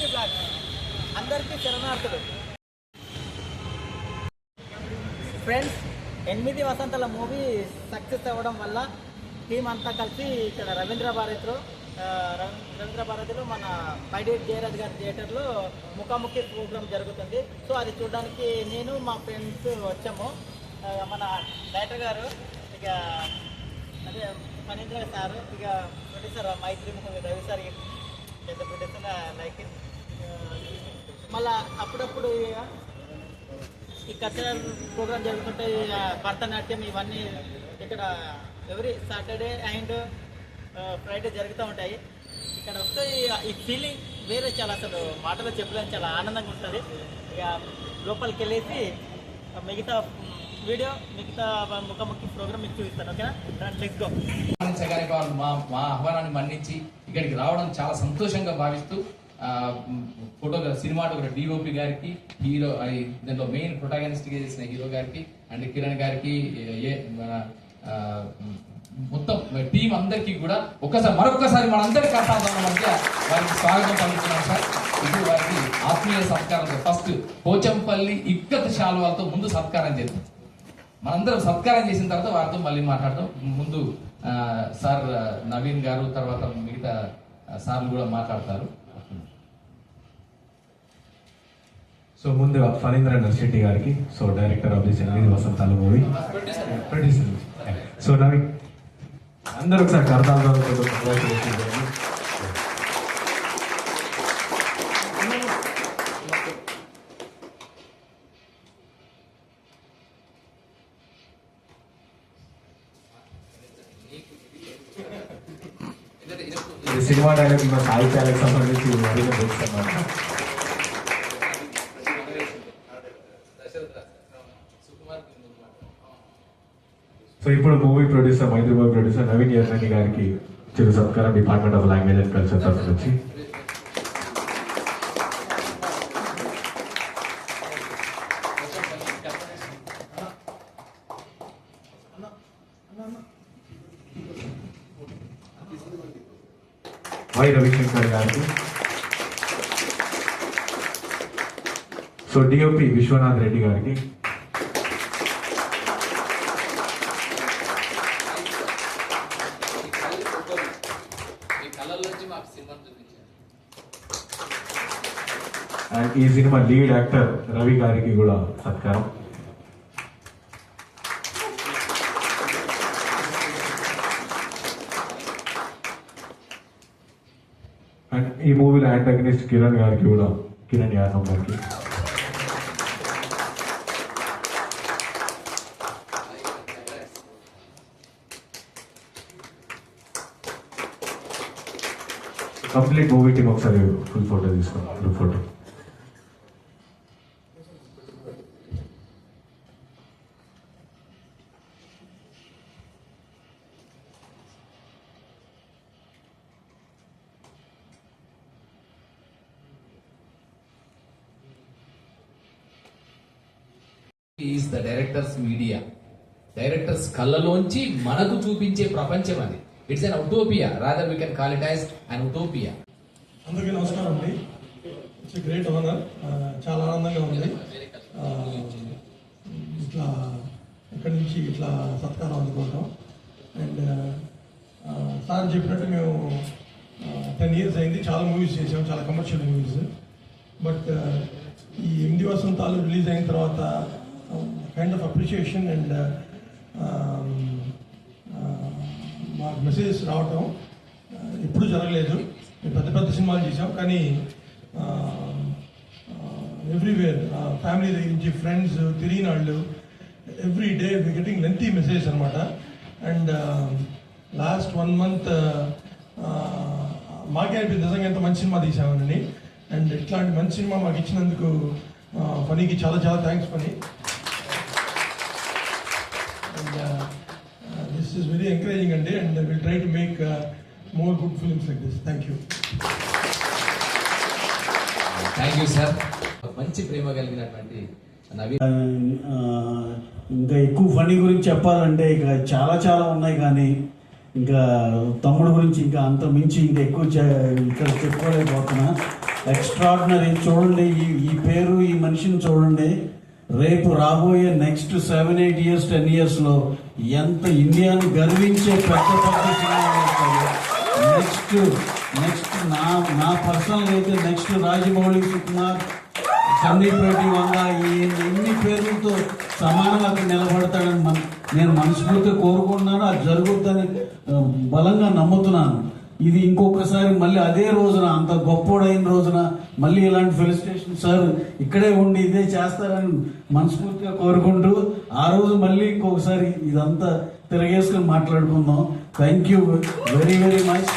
మైత్రి blog అందరికీ శరణార్థులు. Friends ఎనిమిది వసంతాల మూవీ సక్సెస్ అవ్వడం వల్ల టీం అంతా కలిసి ఇక్కడ రవీంద్ర భారతిలో రవీంద్ర భారతిలో మన పైడేట్ జయరాజ్ గారి థియేటర్లో ముఖాముఖి ప్రోగ్రామ్ జరుగుతుంది. సో అది చూడడానికి నేను మా ఫ్రెండ్స్ వచ్చాము. మన డైరెక్టర్ గారు ఇక అదే ఫణీంద్ర సార్ ఇక ప్రొడ్యూసర్ మైత్రి ముఖం రవి సార్ మళ్ళా అప్పుడప్పుడు ఇక ఈ కల్చరల్ ప్రోగ్రామ్ జరుగుతుంటే ఇక భరతనాట్యం ఇవన్నీ ఇక్కడ ఎవ్రీ సాటర్డే అండ్ ఫ్రైడే జరుగుతూ ఉంటాయి. ఇక్కడ వస్తే ఈ- ఫీలింగ్ వేరే చాలా అసలు మాటలో చెప్పలేని చాలా ఆనందంగా ఉంటుంది. ఇక లోపలికి వెళ్ళేసి మిగతా వీడియో మిగతా ముఖాముఖి ప్రోగ్రామ్ మీకు చూపిస్తాను ఓకేనా? లెట్స్ గో వాళ్ళు మా మా ఆహ్వానాన్ని మన్నించి ఇక్కడికి రావడం చాలా సంతోషంగా భావిస్తూ ఆ, మ్, ఫోటోగ్రాఫ్ డిఓపి గారికి హీరో దాంట్లో దీంట్లో మెయిన్ ప్రొటాగనిస్ట్గా చేసిన హీరో గారికి అండ్ కిరణ్ గారికి ఏ మన మొత్తం టీం అందరికీ కూడా ఒక్కసారి మరొకసారి మనందరి కష్టాల మధ్య వారికి స్వాగతం పలుకుతున్నాం సార్. ఇది వారికి ఆత్మీయ సత్కారం ఫస్ట్ పోచంపల్లి ఇక్కత్ శాలువాలతో ముందు సత్కారం చేద్దాం. మనందరం సత్కారం చేసిన తర్వాత వారితో మళ్ళీ మాట్లాడతాం. ముందు సార్ నవీన్ గారు తర్వాత మిగతా సార్లు కూడా మాట్లాడతారు. సో ముందుగా ఫణీంద్ర నర్శెట్టి గారికి సో డైరెక్టర్ ఆఫ్ దిస్ ఎనిమిది వసంతాల మూవీ. ప్రొడ్యూసర్ సో నవీన్ అందరూ ఒకసారి కర్తాలు ఇది సినిమా డైలాగ్ మా సాహిత్యాలకు సంబంధించి మరింత తెలుస్తున్నారు సో ఇప్పుడు మూవీ ప్రొడ్యూసర్ మైత్రిబాబు ప్రొడ్యూసర్ నవీన్ యర్మని గారికి చిరు సత్కారం. Department of language and culture తరఫు నుంచి వై రవిశంకర్ గారికి సో డిఓపి విశ్వనాథ్ రెడ్డి గారికి అండ్ ఈ సినిమా లీడ్ యాక్టర్ రవి గారికి కూడా సత్కారం అండ్ ఈ మూవీలో యాంటాగనిస్ట్ కిరణ్ గారికి కూడా కిరణ్ యాదవ్ గారికి కంప్లీట్ మూవీ టీమ్ ఒకసారి ఫుల్ ఫోటో తీసుకోండి group photo is the directors media directors కళ్ళలోంచి మనకు చూపించే ప్రపంచం అది. It's an utopia rather we can call it as an utopia అందరికీ నమస్కారం అండి. ఇట్స్ గ్రేట్ ఓనర్ చాలా ఆనందంగా ఉంది. ఇట్లా ఇక్కడి నుంచి ఇట్లా సత్కారం అందుకోవటం అండ్ సార్ చెప్పినట్టు మేము టెన్ ఇయర్స్ అయింది. చాలా మూవీస్ చేసాం. చాలా కమర్షియల్ మూవీస్ బట్ ఈ ఎనిమిది వసంతాలు రిలీజ్ అయిన తర్వాత కైండ్ ఆఫ్ అప్రిషియేషన్ అండ్ మాకు మెసేజెస్ రావటం uh, ఎప్పుడు జరగలేదు. మేము పెద్ద పెద్ద సినిమాలు చేసాం కానీ uh, uh, ఎవ్రీవేర్ ఫ్యామిలీ దగ్గర నుంచి ఫ్రెండ్స్ తిరిగిన వాళ్ళు every day we getting lengthy message అనమాట అండ్ లాస్ట్ వన్ మంత్ మాకే అనిపించింది నిజంగా ఎంత మంచి సినిమా తీసామని అండ్ ఇట్లాంటి మంచి సినిమా మాకు ఇచ్చినందుకు ఫనీకి చాలా చాలా thanks Phani and this is very encouraging అండి and will try to make more good films like this thank you thank you sir మంచి ప్రేమ కలిగినటువంటి ఇంకా ఎక్కువ ఫనీ గురించి చెప్పాలంటే ఇక చాలా చాలా ఉన్నాయి కానీ ఇంకా తమ్ముడు గురించి ఇంకా అంత మించి ఇంకా ఎక్కువ చే- ఇక్కడ చెప్పుకోలేకపోతున్నా. ఎక్స్ట్రాడినరీ చూడండి ఈ ఈ పేరు ఈ మనిషిని చూడండి. రేపు రాబోయే next seven eight years ten ఇయర్స్లో ఎంత ఇండియాను గర్వించే పెద్ద పెద్ద సినిమాలు నెక్స్ట్ నెక్స్ట్ నా నా పర్సనల్ అయితే నెక్స్ట్ రాజమౌళి సుకుమార్ సందీప్ రెడ్డి ఎన్ని పేర్లతో సమానంగా అక్కడ నిలబడతాడని నేను మనస్ఫూర్తిగా కోరుకుంటున్నాను. అది జరుగుద్దని బలంగా నమ్ముతున్నాను. ఇది ఇంకొకసారి మళ్ళీ అదే రోజున అంత గొప్పోడైన రోజున మళ్ళీ ఇలాంటి ఫెలిసిటేషన్ సార్ ఇక్కడే ఉండి ఇదే చేస్తారని మనస్ఫూర్తిగా కోరుకుంటూ ఆ రోజు మళ్ళీ ఇంకొకసారి ఇదంతా తిరగేసుకుని మాట్లాడుకుందాం. Thank you very very much